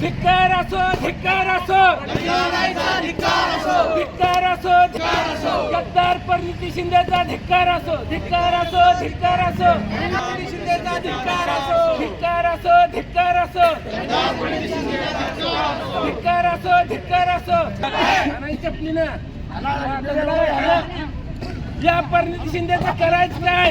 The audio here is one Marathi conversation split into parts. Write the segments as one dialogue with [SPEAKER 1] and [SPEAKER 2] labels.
[SPEAKER 1] धिक्कार असो धिक्कार असो. धिक्कार असो गद्दार परिणिती शिंदेचा धिक्कार असो धिक्कार असो धिक्कार असो. शिंदेचा धिक्कार असो धिक्कार असो. धिक्कार असो धिक्कार असो. धिक्कार असो चपली ना. या परिणिती शिंदेचा करायचं काय?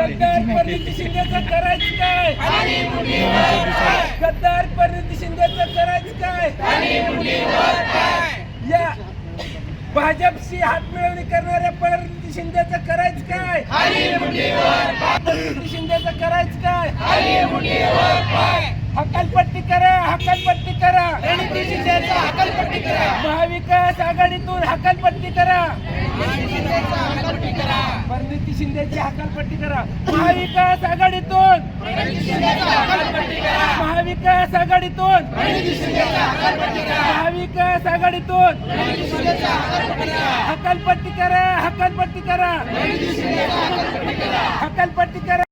[SPEAKER 1] गद्दार परिणिती शिंदेचं करायचं काय? गद्दार परिणिती शिंदेचं करायचं काय? या भाजपशी हात मिळवणी करणाऱ्या परिणिती शिंदेचं करायचं काय? परिणिती शिंदेचं करायचं काय हकालपट्टी करा हकालपट्टी करा परिणिती शिंदेचं हकालपट्टी करा महाविकास आघाडीतून हकालपट्टी करा. परिणिती शिंदेची हकालपट्टी करा. महाविकास आघाडीतून. महाविकास आघाडीतून. महाविकास आघाडीतून. हकालपट्टी करा हकालपट्टी करा. हकालपट्टी करा.